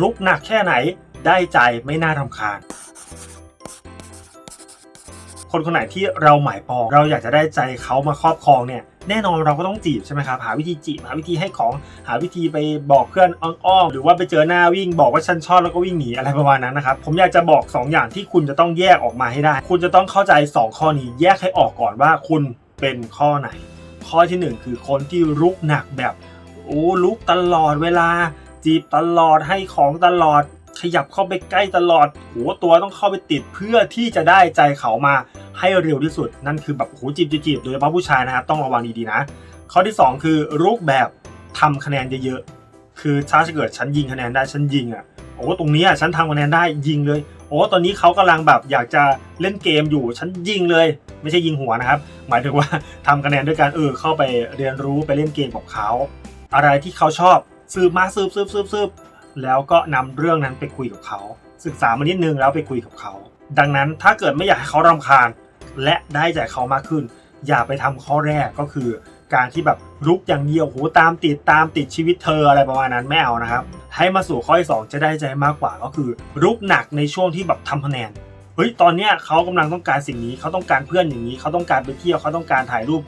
รุกหนักแค่ไหนได้ใจไม่น่ารำคาญ คนคนไหนที่เราหมายปอง เราอยากจะได้ใจเขามาครอบครองเนี่ยแน่นอนเราก็ต้องจีบใช่ไหมครับหาวิธีจีบหาวิธีให้ของหาวิธีไปบอกเพื่อนอ้อมๆหรือว่าไปเจอหน้าวิ่งบอกว่าฉันชอบแล้วก็วิ่งหนีอะไรประมาณนั้นนะครับผมอยากจะบอก 2 อย่างที่คุณจะต้องแยกออกมาให้ได้ คุณจะต้องเข้าใจ 2 ข้อนี้แยกให้ออกก่อนว่าคุณเป็นข้อไหน ข้อทีหนึ่1 คือคนที่รุกหนักแบบโอ้ลุกตลอดเวลา จีบตลอดให้ของตลอด ขยับเข้าไปใกล้ตลอดหัวตัวต้องเข้าไปติดเพื่อที่จะได้ใจเขามาให้เร็วที่สุด นั่นคือแบบโหจีบจีบจีบโดยเฉพาะผู้ชายนะครับต้องระวังดีๆนะ ข้อที่ 2 คือรูปแบบทำคะแนนเยอะๆคือถ้าเกิดฉันยิงคะแนนได้ฉันยิงอะโอ้ตรงนี้ยฉันทำคะแนนได้ยิงเลยโอ้ตอนนี้เขากำลังแบบอยากจะเล่นเกมอยู่ฉันยิงเลย ไม่ใช่ยิงหัวนะครับ หมายถึงว่าทำคะแนนด้วยการเออเข้าไปเรียนรู้ไปเล่นเกมกับเขาอะไรที่เขาชอบ สืบมาสืบสืบสืบสืบแล้วก็นำเรื่องนั้นไปคุยกับเขา ศึกษามานิดนึงแล้วไปคุยกับเขา ดังนั้นถ้าเกิดไม่อยากให้เขารำคาญ และได้ใจเขามากขึ้น อย่าไปทำข้อแรกก็คือการที่แบบรุกอย่างเดียวโหตามติดตามติดชีวิตเธออะไรประมาณนั้นไม่เอานะครับ ให้มาสู่ข้อที่สองจะได้ใจมากกว่าก็คือรุกหนักในช่วงที่แบบทำคะแนนเฮ้ยตอนเนี้ยเขากำลังต้องการสิ่งนี้เขาต้องการเพื่อนอย่างนี้เขาต้องการไปเที่ยวเขาต้องการถ่ายรูป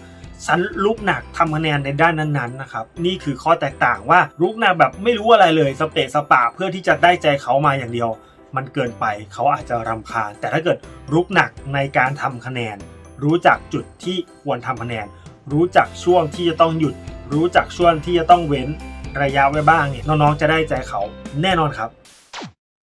ฉันลุกหนักทำคะแนนในด้านนั้นๆนะครับนี่คือข้อแตกต่างว่าลุกหนักแบบไม่รู้อะไรเลยสเปะสปะเพื่อที่จะได้ใจเขามาอย่างเดียว มันเกินไปเขาอาจจะรำคาญ แต่ถ้าเกิดรุกหนักในการทำคะแนน รู้จักจุดที่ควรทำคะแนน รู้จักช่วงที่จะต้องหยุด รู้จักช่วงที่จะต้องเว้นระยะไว้บ้างเนี่ยน้องๆจะได้ใจเขาแน่นอนครับ